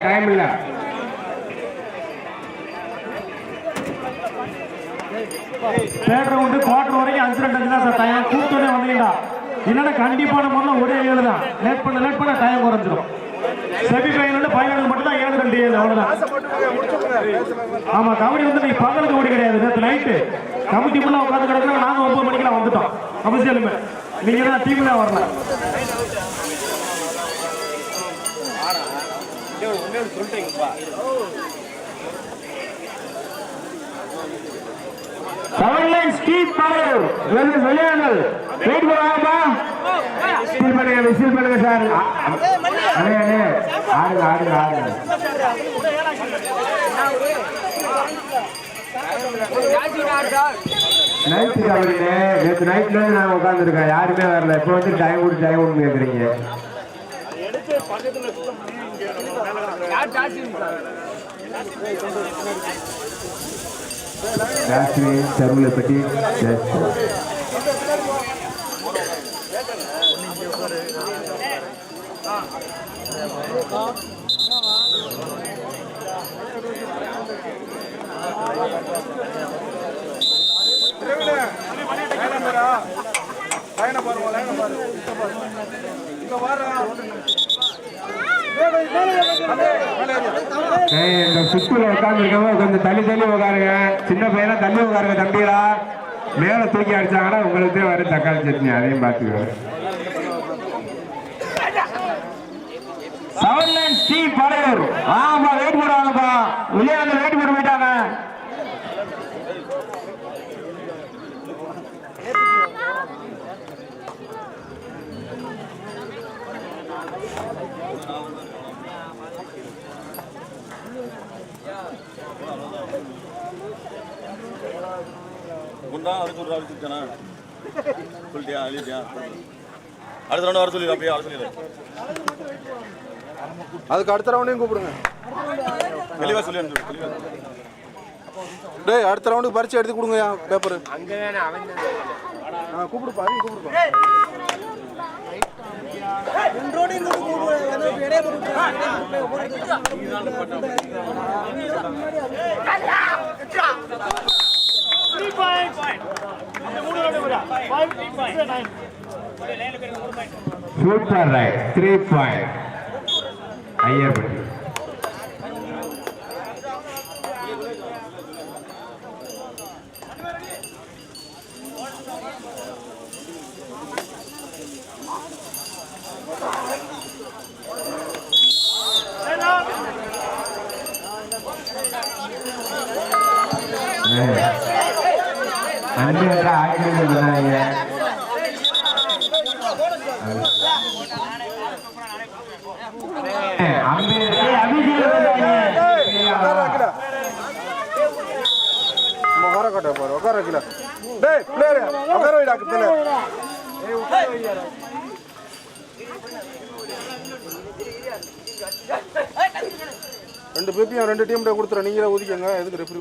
Time இல்ல. Third round quarter வரைக்கும் அஞ்சு ரெண்டு அஞ்சு தான் சார் டைம் கூப்பிட்டோன்னே வந்தீங்களா? இல்லைன்னா கண்டிப்பான முறையில் ஒரே ஏழு தான். லேட் பண்ண லேட் பண்ண டைம் குறைஞ்சிடும் செமி ஃபைனல் ஃபைனலுக்கு மட்டும் தான் ஏழு ரெண்டு ஏழு அவ்வளோதான் ஆமா கபடி வந்து நீ பகலுக்கு ஓடி கிடையாது. நேற்று நைட்டு கமிட்டி ஃபுல்லாக உட்காந்து கிடக்குறோம் நாங்கள் ஒன்பது மணிக்கெல்லாம் வந்துட்டோம். அவசியமே நீங்க தான் டீம்ல வரல செவன் லைன் ஸ்டீப் பாரு வெறும் வெயிட் பண்ணுவாங்கப்பா விசில் பண்ணுங்க விசில் பண்ணுங்க சார். அண்ணே அண்ணே. ஆடுங்க ஆடுங்க ஆடுங்க நைட்டு கபடினே நேற்று நைட்ல இருந்து நான் உட்காந்துருக்கேன் யாருமே வரல. இப்போ வந்து டைம் கொடுத்து டைம் கேட்குறீங்க ஜாஸ்மின் தெருவில் பற்றி இங்க ஏய், இந்த சுத்துல உட்காந்துருக்கவங்க கொஞ்சம் தள்ளி தள்ளி உட்காருங்க. சின்ன பையனா தள்ளி உட்காருங்க தம்பிகளா. மேல தூக்கி அடிச்சாங்கன்னா உங்களுக்கு வரும் தக்காளி சட்னி அதையும் பார்த்துக்கோ. செவன் லைன் ஸ்டீவ் பழையூர் ஆமா வெயிட் போடுவாங்கப்பா விளையாண்டு வெயிட் போட்டு போயிட்டாங்க. குண்டா ஒரு ஆள் தானே சொல்லிட்டியா எழுதிட்டியா? அடுத்த ரெண்டு வர சொல்லி அப்படியே வர சொல்லிடு. அதுக்கு அடுத்த ரவுண்டையும் கூப்பிடுங்க. தெளிவா சொல்லி டேய் அடுத்த ரவுண்டுக்கு பரிச்சு எடுத்து கொடுங்கய்யா பேப்பர் ஆ கூப்பிடுப்பா கூப்பிடுப்பா super raid three point Iyerpatti அஞ்சு ஆயிரத்தி சொன்னாங்க நம்ம உட்கார கட்ட பாரு உட்கார வைக்கல டேய் பிளேயர் உட்கார வைடா பிளேயர் ரெண்டு பேப்பியும் ரெண்டு டீம்கிட்ட கொடுத்துறேன் நீங்களே ஒதுக்கிங்க எதுக்கு ரெஃப்ரி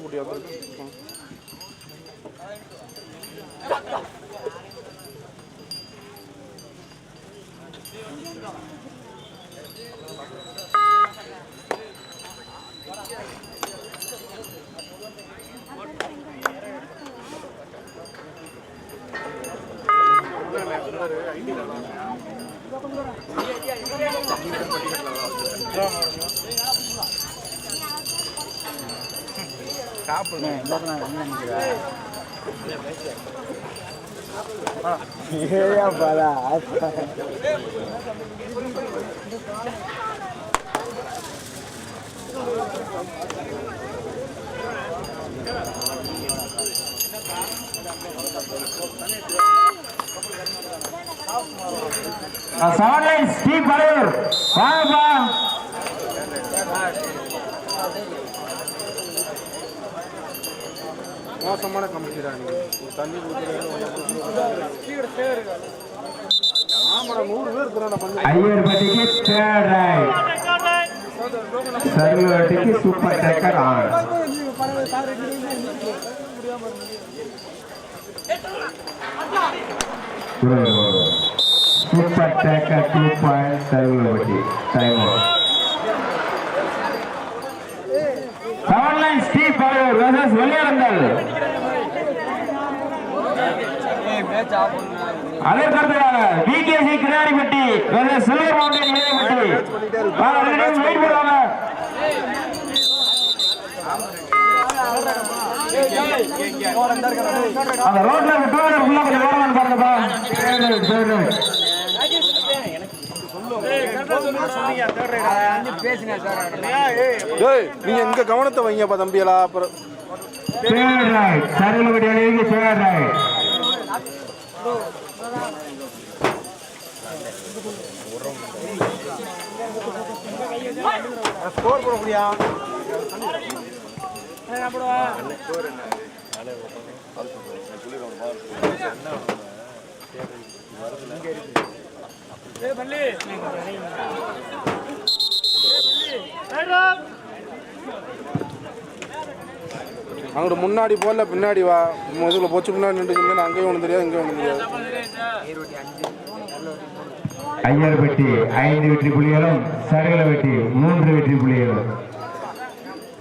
போட்டியா செவன் ஸ்டீவ் பழையூர் வாங்கப்பா மோசமான தண்ணி நூறு பேர் ஐயர்பட்டிக்கு சர்வட்டிக்கு சூப்பர் டேக்கர் ஆன் Super Taka 2.7 Time out. Power line Steve Power versus Valiarandal. அதற்கடுத்ததாக விகேசி கிடாரிப்பட்டி வேற சில்வர் மவுண்டன் இளையப்பட்டி வெயிட் பண்ணுவாங்க அந்த ரோட்ல டூ வீலர் உள்ள கொஞ்சம் ஓரமான பாருங்கப்பா நீங்க எங்க கவனத்தை வைங்கப்பா தம்பியலா அப்புறம். ஸ்கோர் போட அங்கிட்டு முன்னாடி போல பின்னாடி வா. முதல்ல போச்சு முன்னாடி நின்றுங்க அங்கேயும் ஒன்று தெரியாது இங்கேயும் ஒன்று தெரியாது. ஐயர்பட்டி ஐந்து வெற்றி புள்ளிகளும் சருகுலபட்டி மூன்று வெற்றி புள்ளிகளும்.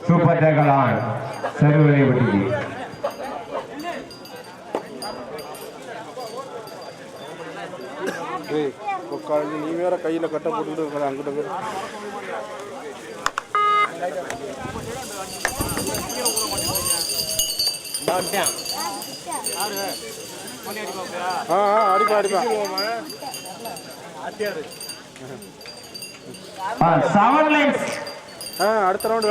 சூப்பர் டேக்கல் ஆன் சருகுலைப்பட்டிக்கு டேய் உட்காந்து நீ வேற கையில் கட்டை போட்டுக்கிட்டு இருக்கிற அங்கிட்ட ஆ ஆ அடிப்பா அடிப்பா. அடுத்த ரவுண்டு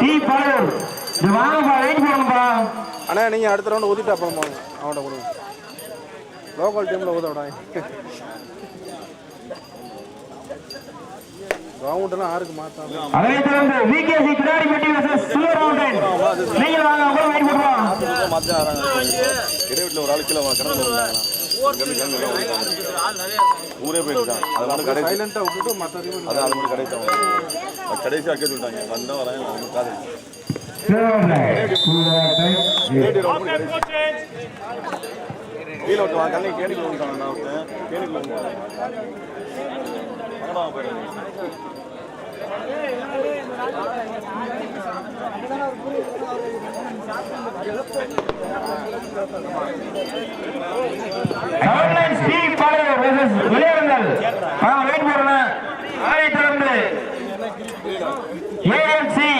அண்ணா நீங்கள் அடுத்த ரவுண்டு அப்புறம் போங்க அவன்கிட்ட கொடுங்க. லோக்கல் டீமில் ஊதவிடா கிரவுண்டெல்லாம் ஆறுக்கு மாற்றாங்க அதனைத் தொடர்ந்து VKC Kidaripatti versus silver mountain நீங்கள் வாங்க அப்புறம் வெயிட் பண்ணுவோம் மாற்றி ஆறாங்க. இடைவெளியில் ஒரு ஆள் கீழே இங்கேருந்து கிணத்துல விழுந்தாங்க ஊரே போயிட்டாங்க அது மட்டும் கடைசி சைலண்ட்டாக விட்டுட்டு டீம் அது அது மட்டும் அவங்க அது கடைசி அக்கே விட்டாங்க வந்தால் வரேன் அவங்க காது. கீழே விட்டு வா கல்லை கேணிக்குள்ள விட்டாங்க நான் ஒருத்தன் கேணிக்குள்ள விட்டாங்க போயிடுங்க Third line Steve Palur versus wait பண்ணுங்க அதனைத் தொடர்ந்து AMC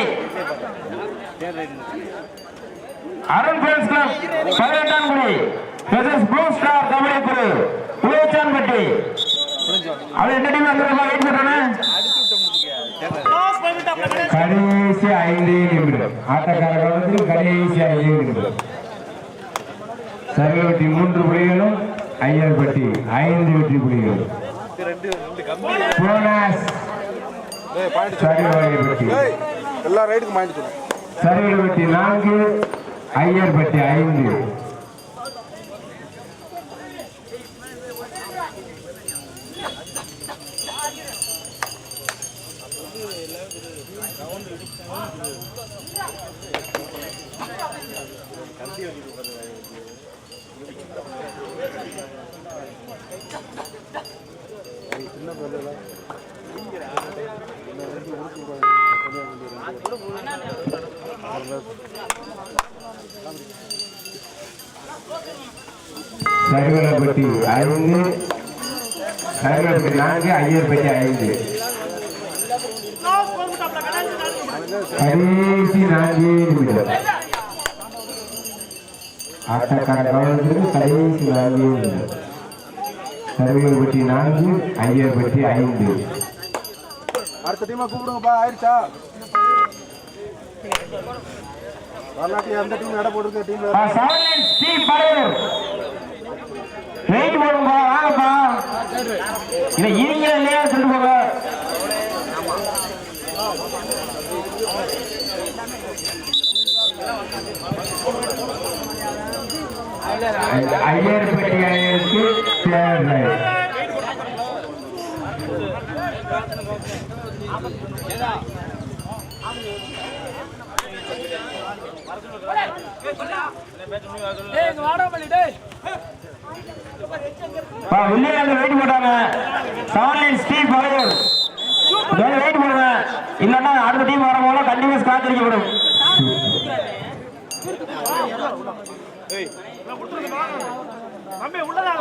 Arun friends club Pathinettankudi versus blue star kabaddi குழு உலகச்சான்பட்டி அது என்ன டீம் அந்த வெயிட் பண்றானே கடைசி ஐந்து நிமிடம். ஆட்டக்கார காலத்தில் கடைசி ஐந்து நிமிடம். சர்வவெட்டி மூன்று புள்ளிகளும் ஐயர்பட்டி ஐந்து வெற்றி புள்ளிகளும். போனஸ் சர்வவெட்டி எல்லா சர்வவெட்டி நான்கு ஐயர்பட்டி ஐந்து. சர்வலப்பட்டி ஐந்து சர்வலப்பட்டி நான்கு ஐயர்பட்டி ஐந்து. கடைசி நான்கு நிமிடம். ஆட்டக்கார கவனத்திற்கு கடைசி நான்கு நிமிடம். சர்வலப்பட்டி நான்கு ஐயர்பட்டி ஐந்து. அடுத்த டீமை கூப்பிடுங்கப்பா ஆயிடுச்சா வரலாட்டி அந்த டீம் நட போட்டுருக்க டீம் வெயிட் போடுங்கப்பா வாங்கப்பா. இல்லை இருங்க இல்லையா சொல்லிட்டு ஐயர்பட்டி அணியிற்கு தேர்தல் பா வெயிட் போட்டாங்க வெயிட் இல்லைன்னா அடுத்த டீம் வரும்போது கண்டினியூஸ் காத்திருக்கப்படும் தம்பி உள்ளதா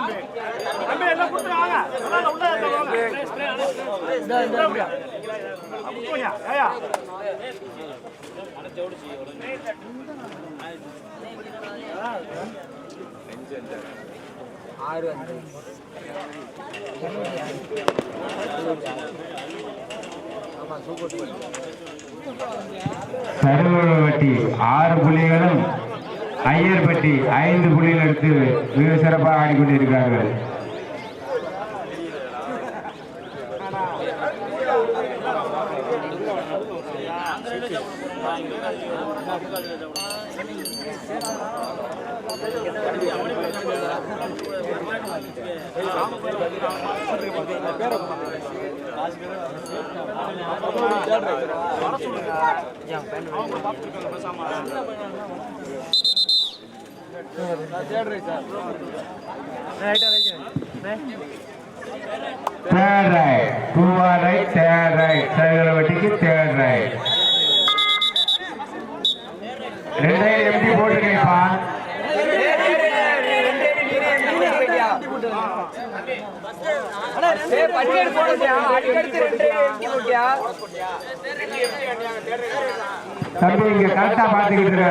சருவட்டி ஆறு புள்ளிகளும் ஐயர்பட்டி ஐந்து புள்ளிகள் எடுத்து மிக சிறப்பாக ஆடிக்கொண்டிருக்கிறார்கள். Third raid do or raid third raid சருவட்டிக்கு third right தம்பி இங்க கரெக்டா பாத்துக்கிட்டு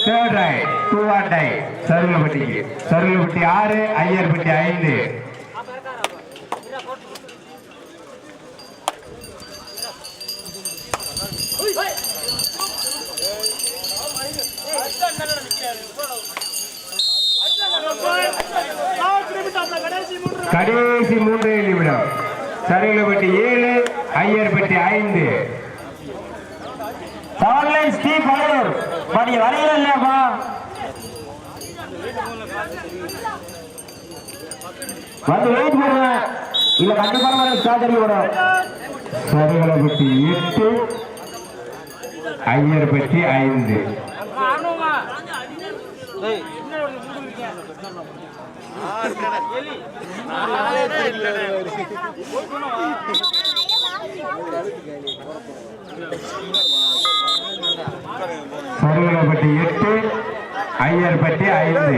third raid do or die சருளப்பட்டிக்கு சருளப்பட்டி ஆறு ஐயர்பட்டி ஐந்து. கடைசி மூன்றே நிமிடம். சருளப்பட்டி ஏழு ஐயர்பட்டி ஐந்து. செவன்லைன் ஸ்டீவ் பழையூர். படி வரையில இல்லையாப்பா? வந்து வெயிட் பண்ணுவேன் இல்ல கண்டிப்பான சாதனை வரும் சருளப்பட்டி எட்டு ஐயர்பட்டி ஐந்து. சருளப்பட்டி எட்டு ஐயர்பட்டி ஐந்து.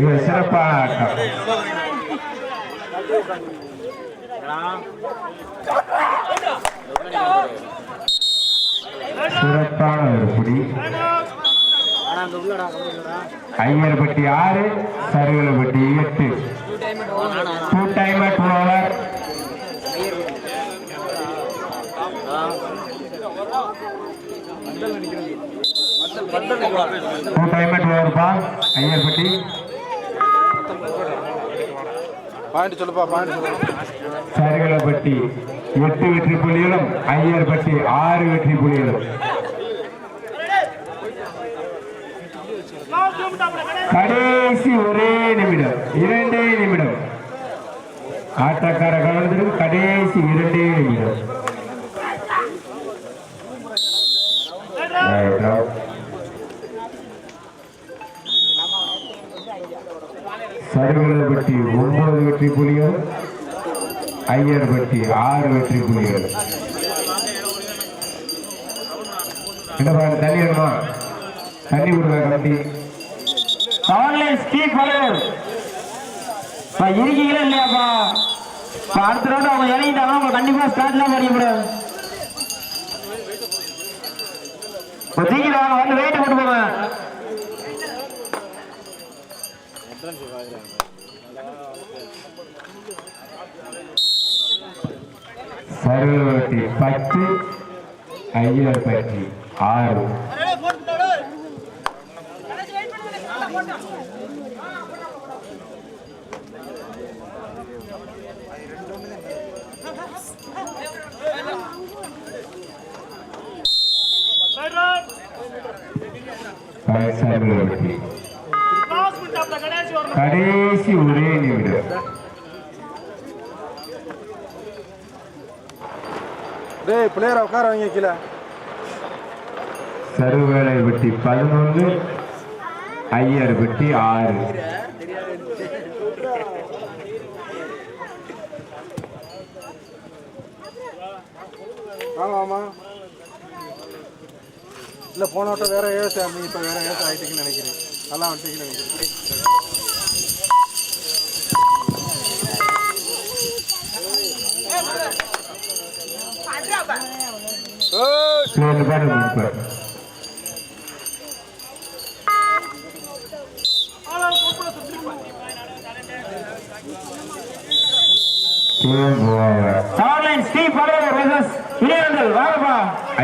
இது சிறப்பான ஆட்டம் சிறப்பான ஒரு குடி ஐயர்பட்டி ஆறு சருகலப்பட்டி எட்டு. Two time two over two time two over பா. ஐயர்பட்டி. பாயிண்ட் சொல்லுப்பா பாயிண்ட் சொல்லுப்பா. சருகலப்பட்டி எட்டு வெற்றி புள்ளிகளும் ஐயர்பட்டி ஆறு வெற்றி புள்ளிகளும். கடைசி ஒரே நிமிடம் இரண்டே நிமிடம். ஆட்டக்கார கலந்திரும் கடைசி இரண்டே நிமிடம். Right out. ஒன்பது வெற்றி புலிகள். ஐயர்பட்டி ஆறு வெற்றி புலிகள். என்ன பாருங்க தண்ணி வேணுமா தண்ணி கொடுங்க கட்டி செவன்லைன் ஸ்டீவ் இருக்கீங்களா இல்லையாப்பா இப்ப அடுத்த ரவுண்ட் அவங்க இறங்கிட்டாங்க அவங்க கண்டிப்பா ஸ்டார்ட்லாம் பண்ணி விடு இப்போ தூக்கிட்டு வந்து வெயிட் போட்டு போங்க. சரி பத்து ஐயர் ஐயர்பட்டி ஆறு. சருகலப்பட்டி கடைசி ஒரே நிமிடம் டேய் பிளேயரை உட்கார வைங்க கீழே சருவேலை வெட்டி பதினொன்று ஐயர் வெட்டி ஆறு ஆமா ஆமா இல்லை போன வட்டம் வேற ஏஎஸ் நீ இப்போ வேற ஏஎஸ் ஆகிட்டீங்கன்னு நினைக்கிறேன். நல்லா வந்துட்டீங்கன்னு நினைக்கிறேன். ஏய், ரெண்டு பழைய இணையங்கள் வாரப்பா